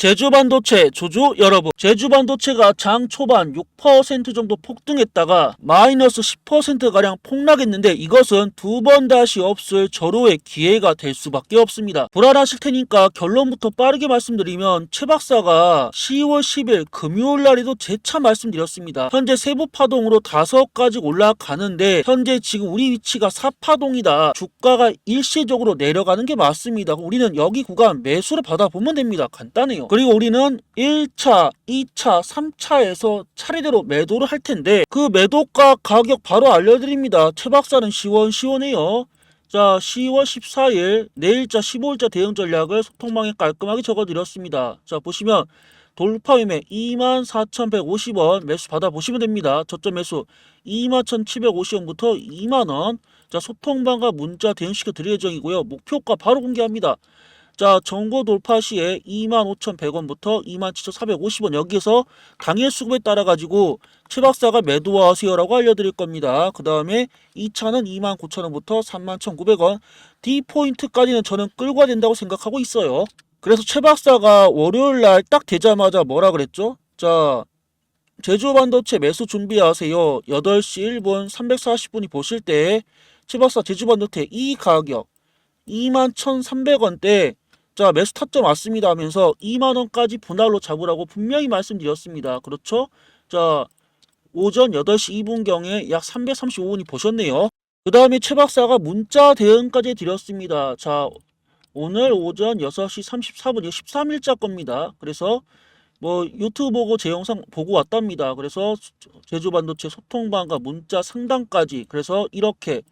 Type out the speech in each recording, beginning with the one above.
제주 반도체 조주 여러분 제주 반도체가 장 초반 6% 정도 폭등했다가 마이너스 10%가량 폭락했는데 이것은 두 번 다시 없을 절호의 기회가 될 수밖에 없습니다. 불안하실 테니까 결론부터 빠르게 말씀드리면 최 박사가 10월 10일 금요일 날에도 재차 말씀드렸습니다. 현재 세부 파동으로 다섯 가지 올라가는데 현재 지금 우리 위치가 4파동이다. 주가가 일시적으로 내려가는 게 맞습니다. 우리는 여기 구간 매수를 받아보면 됩니다. 간단해요. 그리고 우리는 1차, 2차, 3차에서 차례대로 매도를 할 텐데 그 매도가 가격 바로 알려드립니다. 최 박사는 시원시원해요. 자, 10월 14일 내일자 15일자 대응 전략을 소통방에 깔끔하게 적어드렸습니다. 자, 보시면 돌파 위매 24,150원 매수 받아보시면 됩니다. 저점 매수 21,750원부터 2만원. 자, 소통방과 문자 대응시켜 드릴 예정이고요. 목표가 바로 공개합니다. 자, 정고 돌파 시에 25,100원부터 27,450원 여기에서 당일 수급에 따라 가지고 최 박사가 매도하세요라고 알려드릴 겁니다. 그 다음에 2차는 29,000원부터 31,900원 D 포인트까지는 저는 끌고 된다고 생각하고 있어요. 그래서 최 박사가 월요일 날 딱 되자마자 뭐라 그랬죠? 자, 제주 반도체 매수 준비하세요. 8시 1분 340분이 보실 때 최 박사 제주 반도체 이 가격 21,300원대 자 매수 타점 왔습니다 하면서 2만원까지 분할로 잡으라고 분명히 말씀드렸습니다. 그렇죠? 자 오전 8시 2분경에 약 335원이 보셨네요. 그 다음에 최 박사가 문자 대응까지 드렸습니다. 자 오늘 오전 6시 34분 이거 13일자 겁니다. 그래서 뭐 유튜브 보고 제 영상 보고 왔답니다. 그래서 제주 반도체 소통방과 문자 상단까지 그래서 이렇게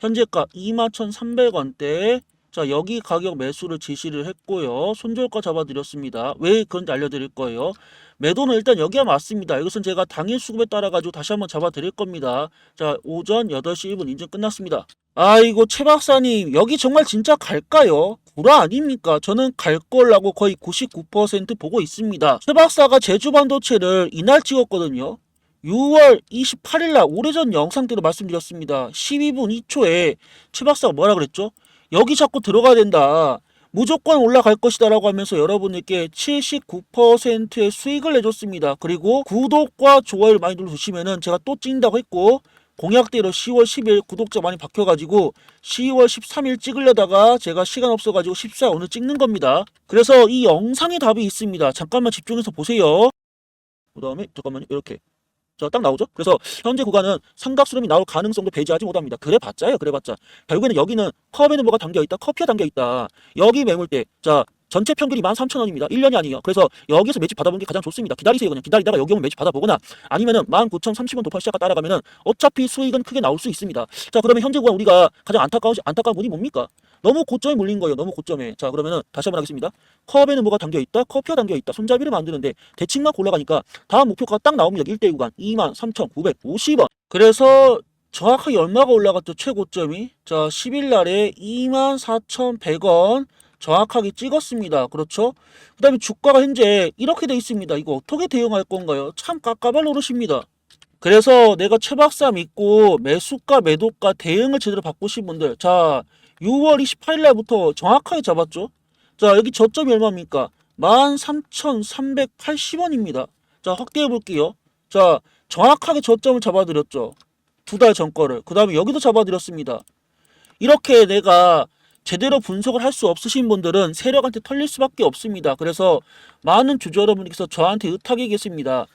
현재가 21,300원대에 자 여기 가격 매수를 지시를 했고요. 손절가 잡아드렸습니다. 왜 그런지 알려드릴 거예요. 매도는 일단 여기가 맞습니다. 이것은 제가 당일 수급에 따라 가지고 다시 한번 잡아드릴 겁니다. 자 오전 8시 1분 인증 끝났습니다. 아이고 최 박사님 여기 정말 진짜 갈까요? 구라 아닙니까? 저는 갈 걸라고 거의 99% 보고 있습니다. 최 박사가 제주 반도체를 이날 찍었거든요. 6월 28일 날 오래전 영상 때도 말씀드렸습니다. 12분 2초에 최 박사가 뭐라 그랬죠? 여기 자꾸 들어가야 된다. 무조건 올라갈 것이다 라고 하면서 여러분들께 79%의 수익을 내줬습니다. 그리고 구독과 좋아요를 많이 눌러주시면은 제가 또 찍는다고 했고 공약대로 10월 10일 구독자 많이 바뀌어가지고 10월 13일 찍으려다가 제가 시간 없어가지고 14일 오늘 찍는 겁니다. 그래서 이 영상에 답이 있습니다. 잠깐만 집중해서 보세요. 그 다음에 잠깐만요. 이렇게 자, 딱 나오죠? 그래서 현재 구간은 삼각수렴이 나올 가능성도 배제하지 못합니다. 그래 봤자요, 그래 봤자. 결국에는 여기는 컵에는 뭐가 담겨 있다, 커피가 담겨 있다. 여기 매물대, 자, 전체 평균이 13,000원입니다. 1년이 아니에요. 그래서 여기서 매집 받아보는 게 가장 좋습니다. 기다리세요, 그냥. 기다리다가 여기 오면 매집 받아보거나 아니면은 19,030원 돌파 시작가 따라가면은 어차피 수익은 크게 나올 수 있습니다. 자, 그러면 현재 구간 우리가 가장 안타까운, 안타까운 부분이 뭡니까? 너무 고점에 물린 거예요. 너무 고점에. 자, 그러면은 다시 한번 하겠습니다. 컵에는 뭐가 담겨 있다, 커피가 담겨 있다. 손잡이를 만드는데 대칭만 골라가니까 다음 목표가 딱 나옵니다. 1대 구간 23,950원. 그래서 정확하게 얼마가 올라갔죠? 최고점이. 자, 10일 날에 24,100원 정확하게 찍었습니다. 그렇죠? 그 다음에 주가가 현재 이렇게 돼 있습니다. 이거 어떻게 대응할 건가요? 참 깝깝할 노릇입니다. 그래서 내가 최 박사 믿고 매수가 매도가 대응을 제대로 바꾸신 분들 자 6월 28일 날부터 정확하게 잡았죠. 자 여기 저점이 얼마입니까? 13,380원입니다. 자 확대해 볼게요. 자 정확하게 저점을 잡아드렸죠. 두 달 전 거를. 그 다음에 여기도 잡아드렸습니다. 이렇게 내가 제대로 분석을 할 수 없으신 분들은 세력한테 털릴 수밖에 없습니다. 그래서 많은 주주 여러분께서 저한테 의탁이 계십니다.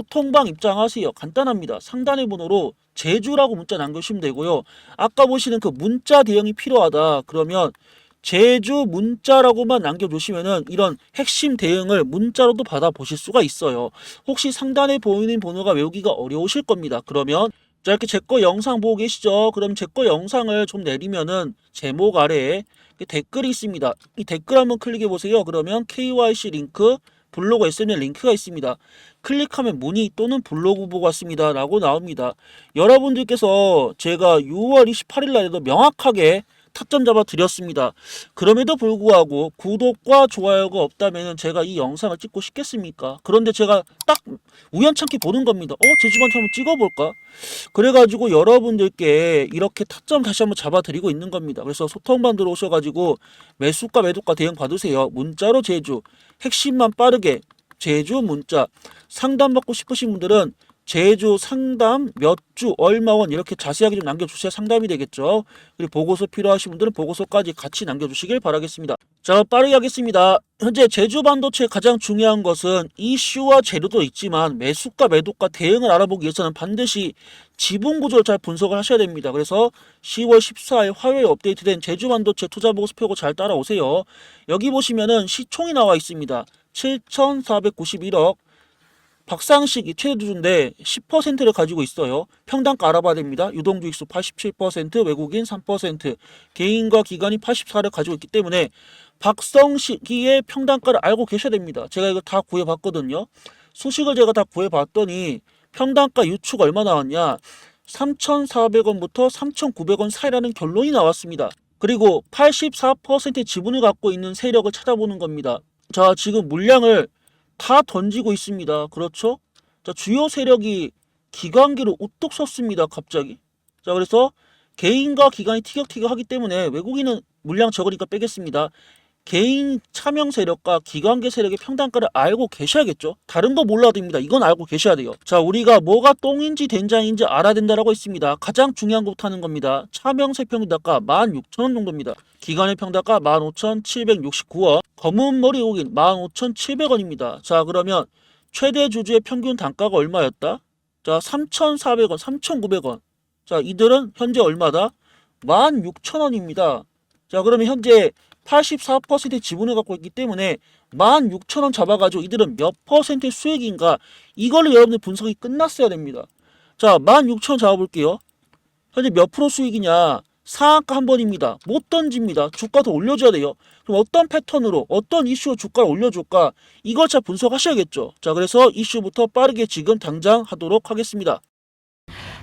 소통방 입장하세요. 간단합니다. 상단의 번호로 제주라고 문자 남겨주시면 되고요. 아까 보시는 그 문자 대응이 필요하다. 그러면 제주 문자라고만 남겨주시면은 이런 핵심 대응을 문자로도 받아보실 수가 있어요. 혹시 상단에 보이는 번호가 외우기가 어려우실 겁니다. 그러면 자 이렇게 제 거 영상 보고 계시죠? 그럼 제 거 영상을 좀 내리면은 제목 아래에 댓글이 있습니다. 이 댓글 한번 클릭해 보세요. 그러면 KYC 링크 블로그 SML 링크가 있습니다. 클릭하면 문의 또는 블로그 보고 왔습니다. 라고 나옵니다. 여러분들께서 제가 6월 28일 날에도 명확하게 타점 잡아 드렸습니다. 그럼에도 불구하고 구독과 좋아요가 없다면 제가 이 영상을 찍고 싶겠습니까? 그런데 제가 딱 우연찮게 보는 겁니다. 어, 제주반테 한번 찍어볼까? 그래가지고 여러분들께 이렇게 타점 다시 한번 잡아드리고 있는 겁니다. 그래서 소통반 들어오셔가지고 매수가 매도가 대응 받으세요. 문자로 제주 핵심만 빠르게 제조 문자 상담받고 싶으신 분들은 제조 상담 몇 주 얼마원 이렇게 자세하게 좀 남겨주셔야 상담이 되겠죠. 그리고 보고서 필요하신 분들은 보고서까지 같이 남겨주시길 바라겠습니다. 자 빠르게 하겠습니다. 현재 제조 반도체 가장 중요한 것은 이슈와 재료도 있지만 매수가 매도가 대응을 알아보기 위해서는 반드시 지분 구조를 잘 분석을 하셔야 됩니다. 그래서 10월 14일 화요일 업데이트된 제주 반도체 투자 보고서 펴고 잘 따라오세요. 여기 보시면은 시총이 나와 있습니다. 7,491억 박상식이 최대 주주인데 10%를 가지고 있어요. 평단가 알아봐야 됩니다. 유동주익수 87%, 외국인 3%, 개인과 기관이 84를 가지고 있기 때문에 박성식이의 평단가를 알고 계셔야 됩니다. 제가 이거 다 구해봤거든요. 소식을 제가 다 구해봤더니 평단가 유추가 얼마 나왔냐? 3,400원부터 3,900원 사이라는 결론이 나왔습니다. 그리고 84%의 지분을 갖고 있는 세력을 찾아보는 겁니다. 자, 지금 물량을 다 던지고 있습니다. 그렇죠? 자, 주요 세력이 기관기를 우뚝 섰습니다. 갑자기. 자, 그래서 개인과 기관이 티격태격 하기 때문에 외국인은 물량 적으니까 빼겠습니다. 개인 차명 세력과 기관계 세력의 평단가를 알고 계셔야겠죠. 다른 거 몰라도 됩니다. 이건 알고 계셔야 돼요. 자, 우리가 뭐가 똥인지 된장인지 알아야 된다라고 했습니다. 가장 중요한 것부터 하는 겁니다. 차명 세 평단가 16,000원 정도입니다. 기관의 평단가 15,769원, 검은 머리 옥인 15,700원입니다. 자, 그러면 최대 주주의 평균 단가가 얼마였다? 자, 3,400원, 3,900원. 자, 이들은 현재 얼마다? 16,000원입니다. 자, 그러면 현재 84%의 지분을 갖고 있기 때문에 16,000원 잡아가지고 이들은 몇 퍼센트의 수익인가 이걸로 여러분들 분석이 끝났어야 됩니다. 자, 16,000원 잡아볼게요. 현재 몇 프로 수익이냐? 상한가 한 번입니다. 못 던집니다. 주가 더 올려줘야 돼요. 그럼 어떤 패턴으로 어떤 이슈로 주가를 올려줄까? 이걸 잘 분석하셔야겠죠. 자, 그래서 이슈부터 빠르게 지금 당장 하도록 하겠습니다.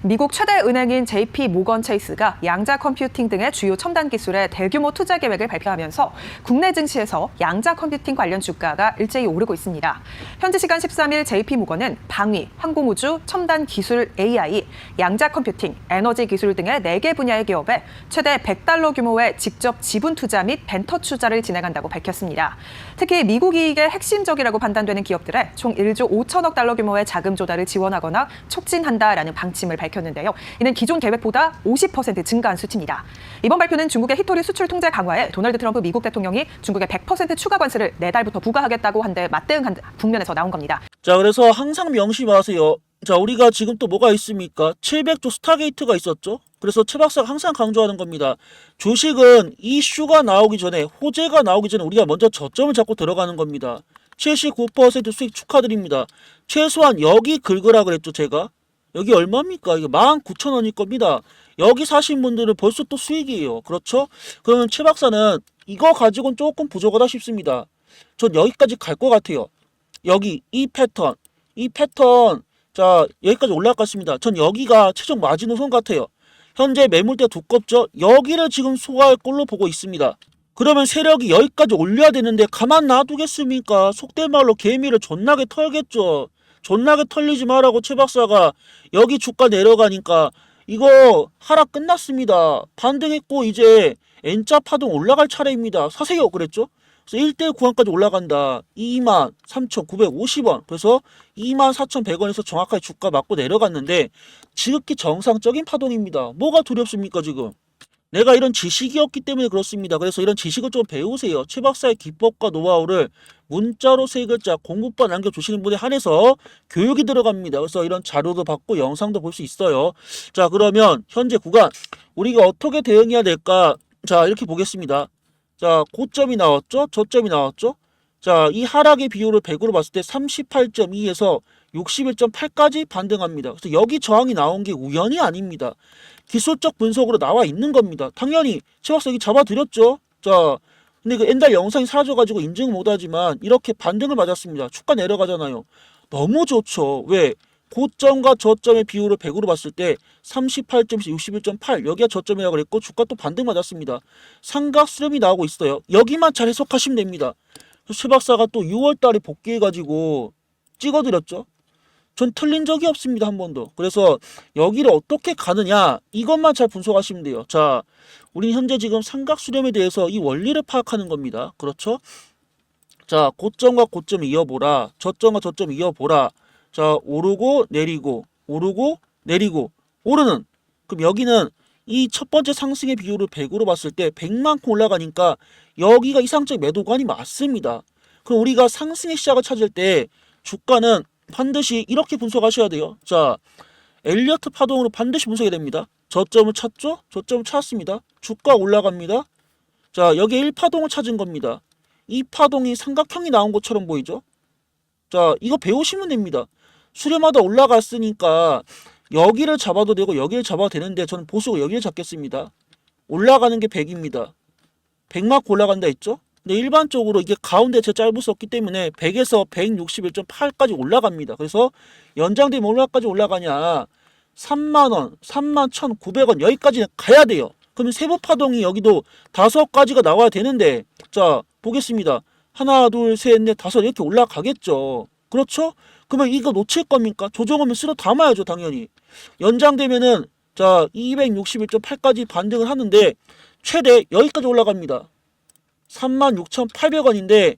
미국 최대 은행인 JP 모건 체이스가 양자 컴퓨팅 등의 주요 첨단 기술에 대규모 투자 계획을 발표하면서 국내 증시에서 양자 컴퓨팅 관련 주가가 일제히 오르고 있습니다. 현지 시간 13일 JP 모건은 방위, 항공우주, 첨단 기술 AI, 양자 컴퓨팅, 에너지 기술 등의 4개 분야의 기업에 최대 100달러 규모의 직접 지분 투자 및 벤터 투자를 진행한다고 밝혔습니다. 특히 미국 이익의 핵심적이라고 판단되는 기업들에 총 1조 5천억 달러 규모의 자금 조달을 지원하거나 촉진한다라는 방침을 밝혔는데요. 이는 기존 계획보다 50% 증가한 수치입니다. 이번 발표는 중국의 히토리 수출 통제 강화에 도널드 트럼프 미국 대통령이 중국에 100% 추가 관세를 내달부터 부과하겠다고 한 데 맞대응한 국면에서 나온 겁니다. 자, 그래서 항상 명심하세요. 자, 우리가 지금 또 뭐가 있습니까? 700조 스타게이트가 있었죠? 그래서 최 박사가 항상 강조하는 겁니다. 주식은 이슈가 나오기 전에, 호재가 나오기 전에 우리가 먼저 저점을 잡고 들어가는 겁니다. 79% 수익 축하드립니다. 최소한 여기 긁으라 그랬죠, 제가. 여기 얼마입니까? 이게 19,000원일 겁니다. 여기 사신 분들은 벌써 또 수익이에요. 그렇죠? 그러면 최 박사는 이거 가지고는 조금 부족하다 싶습니다. 전 여기까지 갈 것 같아요. 여기 이 패턴, 이 패턴 자 여기까지 올라갔습니다. 전 여기가 최종 마지노선 같아요. 현재 매물대 두껍죠. 여기를 지금 소화할 걸로 보고 있습니다. 그러면 세력이 여기까지 올려야 되는데 가만 놔두겠습니까? 속된 말로 개미를 존나게 털겠죠. 존나게 털리지 말라고 최 박사가 여기 주가 내려가니까 이거 하락 끝났습니다. 반등했고 이제 N자 파동 올라갈 차례입니다. 사세요 그랬죠? 그래서 1대 구간까지 올라간다. 2만 3,950원. 그래서 2만 4,100원에서 정확하게 주가 맞고 내려갔는데 지극히 정상적인 파동입니다. 뭐가 두렵습니까 지금? 내가 이런 지식이었기 때문에 그렇습니다. 그래서 이런 지식을 좀 배우세요. 최 박사의 기법과 노하우를 문자로 세 글자 공부반 남겨주시는 분에 한해서 교육이 들어갑니다. 그래서 이런 자료도 받고 영상도 볼 수 있어요. 자 그러면 현재 구간 우리가 어떻게 대응해야 될까? 자 이렇게 보겠습니다. 자, 고점이 나왔죠? 저점이 나왔죠? 자, 이 하락의 비율을 100으로 봤을 때 38.2에서 61.8까지 반등합니다. 그래서 여기 저항이 나온 게 우연이 아닙니다. 기술적 분석으로 나와 있는 겁니다. 당연히 여기 잡아드렸죠? 자, 근데 그 엔달 영상이 사라져가지고 인증 못하지만 이렇게 반등을 맞았습니다. 주가 내려가잖아요. 너무 좋죠. 왜? 고점과 저점의 비율을 100으로 봤을 때 38.에서 61.8 여기가 저점이라고 그랬고 주가 또 반등 맞았습니다. 삼각 수렴이 나오고 있어요. 여기만 잘 해석하시면 됩니다. 최 박사가 또 6월 달에 복귀해가지고 찍어드렸죠. 전 틀린 적이 없습니다. 한 번도. 그래서 여기를 어떻게 가느냐 이것만 잘 분석하시면 돼요. 자, 우리는 현재 지금 삼각수렴에 대해서 이 원리를 파악하는 겁니다. 그렇죠? 자, 고점과 고점 이어보라. 저점과 저점 이어보라. 자, 오르고 내리고 오르고 내리고 오르는 그럼 여기는 이 첫 번째 상승의 비율을 100으로 봤을 때 100만큼 올라가니까 여기가 이상적 매도관이 맞습니다. 그럼 우리가 상승의 시작을 찾을 때 주가는 반드시 이렇게 분석하셔야 돼요. 자, 엘리어트 파동으로 반드시 분석이 됩니다. 저점을 찾죠? 저점을 찾았습니다. 주가 올라갑니다. 자, 여기 1파동을 찾은 겁니다. 이 파동이 삼각형이 나온 것처럼 보이죠? 자, 이거 배우시면 됩니다. 수렴하다 올라갔으니까 여기를 잡아도 되고 여기를 잡아도 되는데 저는 보수고 여기를 잡겠습니다. 올라가는 게 100입니다. 100막 올라간다 했죠? 근데 일반적으로 이게 가운데 제 없기 때문에 100에서 161.8까지 올라갑니다. 그래서 연장되면 얼마까지 올라가냐? 3만원, 3만 1,900원 여기까지 가야 돼요. 그러면 세부 파동이 여기도 다섯 가지가 나와야 되는데 자 보겠습니다. 하나, 둘, 셋, 넷, 다섯 이렇게 올라가겠죠. 그렇죠? 그러면 이거 놓칠 겁니까? 조정하면 쓸어 담아야죠, 당연히. 연장되면은 자 261.8까지 반등을 하는데 최대 여기까지 올라갑니다. 36,800원인데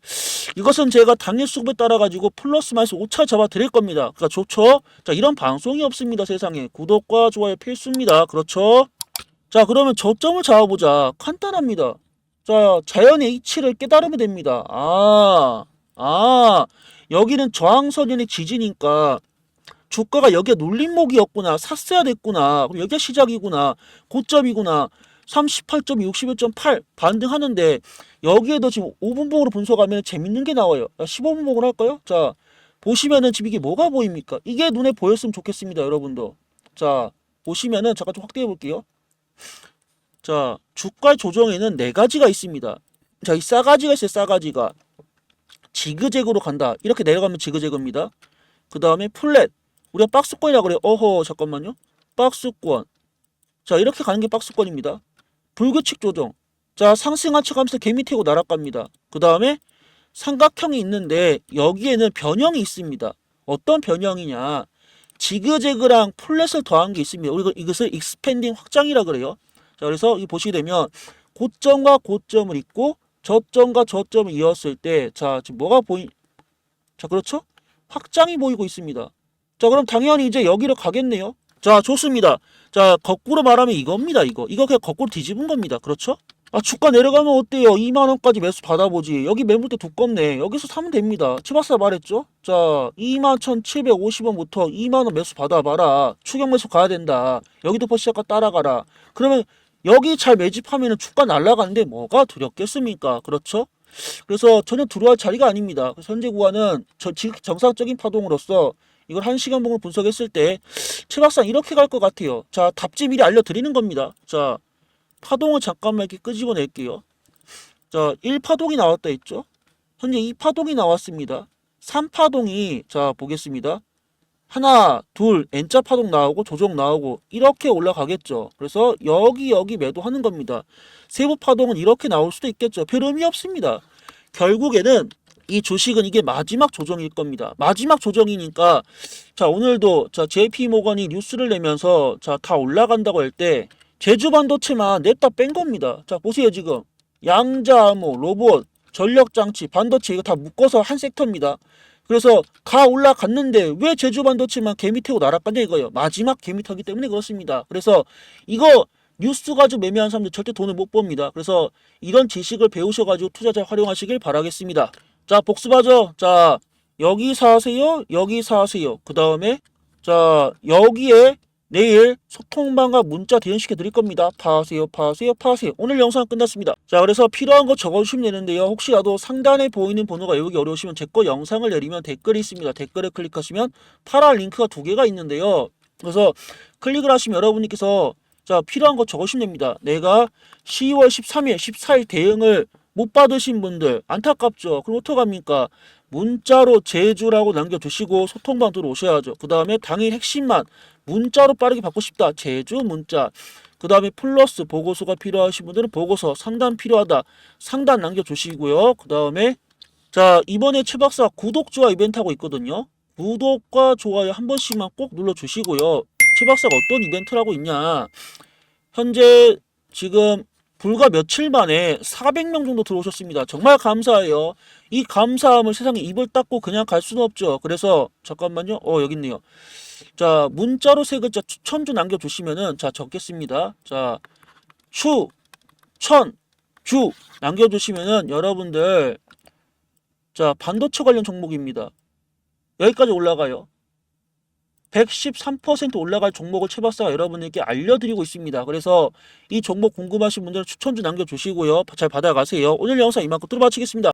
이것은 제가 당일 수급에 따라 가지고 플러스 마이너스 5차 잡아 드릴 겁니다. 그러니까 좋죠? 자, 이런 방송이 없습니다, 세상에. 구독과 좋아요 필수입니다. 그렇죠? 자, 그러면 저점을 잡아보자. 간단합니다. 자, 자연의 이치를 깨달으면 됩니다. 아, 아, 여기는 저항선연의 지지니까 주가가 여기에 눌림목이었구나. 샀어야 됐구나. 그럼 여기가 시작이구나. 고점이구나. 38.2, 61.8 반등하는데 여기에도 지금 5분봉으로 분석하면 재밌는 게 나와요. 15분봉으로 할까요? 자, 보시면은 지금 이게 뭐가 보입니까? 이게 눈에 보였으면 좋겠습니다, 여러분도. 자, 보시면은 잠깐 좀 확대해 볼게요. 자, 주가 조정에는 네 가지가 있습니다. 자, 이 싸가지가 있어요, 싸가지가. 지그재그로 간다. 이렇게 내려가면 지그재그입니다. 그 다음에 플랫. 우리가 박스권이라 그래요. 어허, 잠깐만요. 박스권. 자, 이렇게 가는 게 박스권입니다. 불규칙 조정. 자, 상승한 척하면서 개미 태고 날아갑니다. 그 다음에 삼각형이 있는데 여기에는 변형이 있습니다. 어떤 변형이냐? 지그재그랑 플랫을 더한 게 있습니다. 우리가 이것을 익스펜딩 확장이라 그래요. 자, 그래서 이 보시게 되면 고점과 고점을 잇고 저점과 저점을 이었을 때, 자, 지금 뭐가 보이? 자, 그렇죠? 확장이 보이고 있습니다. 자, 그럼 당연히 이제 여기로 가겠네요. 자, 좋습니다. 자, 거꾸로 말하면 이겁니다, 이거. 이거 그냥 거꾸로 뒤집은 겁니다. 그렇죠? 아, 주가 내려가면 어때요? 2만원까지 매수 받아보지. 여기 매물대 두껍네. 여기서 사면 됩니다. 치바사 말했죠? 자, 21,750원부터 2만원 매수 받아봐라. 추격 매수 가야 된다. 여기도 퍼시아가 따라가라. 그러면 여기 잘 매집하면 주가 날아가는데 뭐가 두렵겠습니까? 그렇죠? 그래서 전혀 두려워할 자리가 아닙니다. 현재 구간은 저 지- 정상적인 파동으로서 이걸 한 시간 봉을 분석했을 때 최박상 이렇게 갈 것 같아요. 자, 답지 미리 알려드리는 겁니다. 자, 파동을 잠깐만 이렇게 끄집어낼게요. 자, 1파동이 나왔다 했죠? 현재 2파동이 나왔습니다. 3파동이 자, 보겠습니다. 하나, 둘, N자 파동 나오고 조정 나오고 이렇게 올라가겠죠. 그래서 여기 여기 매도하는 겁니다. 세부 파동은 이렇게 나올 수도 있겠죠. 별 의미 없습니다. 결국에는 이 주식은 이게 마지막 조정일 겁니다. 마지막 조정이니까 자 오늘도 자 JP 모건이 뉴스를 내면서 자 다 올라간다고 할 때 제주 반도체만 냈다 뺀 겁니다. 자 보세요 지금 양자암호 로봇 전력 장치 반도체 이거 다 묶어서 한 섹터입니다. 그래서 가 올라갔는데 왜 제주 반도체만 개미 태고 날아갔냐 이거예요. 마지막 개미 타기 때문에 그렇습니다. 그래서 이거 뉴스 가지고 매매한 사람들 절대 돈을 못 법니다. 그래서 이런 지식을 배우셔가지고 투자자 활용하시길 바라겠습니다. 자 복습하죠. 자 여기 사세요. 여기 사세요. 그 다음에 자 여기에 내일 소통방과 문자 대응시켜 드릴 겁니다. 파세요, 파세요, 파세요. 오늘 영상 끝났습니다. 자, 그래서 필요한 거 적어주시면 되는데요. 혹시라도 상단에 보이는 번호가 외우기 어려우시면 제 거 영상을 내리면 댓글이 있습니다. 댓글을 클릭하시면 파란 링크가 두 개가 있는데요. 그래서 클릭을 하시면 여러분께서 자 필요한 거 적으시면 됩니다. 내가 10월 13일, 14일 대응을 못 받으신 분들 안타깝죠. 그럼 어떡합니까? 문자로 제주라고 남겨주시고 소통방 들어오셔야죠. 그 다음에 당일 핵심만 문자로 빠르게 받고 싶다. 제주 문자. 그 다음에 플러스 보고서가 필요하신 분들은 보고서 상단 필요하다. 상단 남겨주시고요. 그 다음에 자 이번에 최 박사 구독 좋아 이벤트 하고 있거든요. 구독과 좋아요 한 번씩만 꼭 눌러주시고요. 최 박사가 어떤 이벤트를 하고 있냐. 현재 지금 불과 며칠 만에 400명 정도 들어오셨습니다. 정말 감사해요. 이 감사함을 세상에 입을 닫고 그냥 갈 수는 없죠. 그래서 잠깐만요. 어 여기 있네요. 자 문자로 세 글자 추천주 남겨주시면은 자 적겠습니다. 자 추, 천, 주 남겨주시면은 여러분들 자 반도체 관련 종목입니다. 여기까지 올라가요. 113% 올라갈 종목을 최박사가 여러분에게 알려드리고 있습니다. 그래서 이 종목 궁금하신 분들은 추천주 남겨주시고요. 잘 받아가세요. 오늘 영상 이만큼 뚫어 마치겠습니다.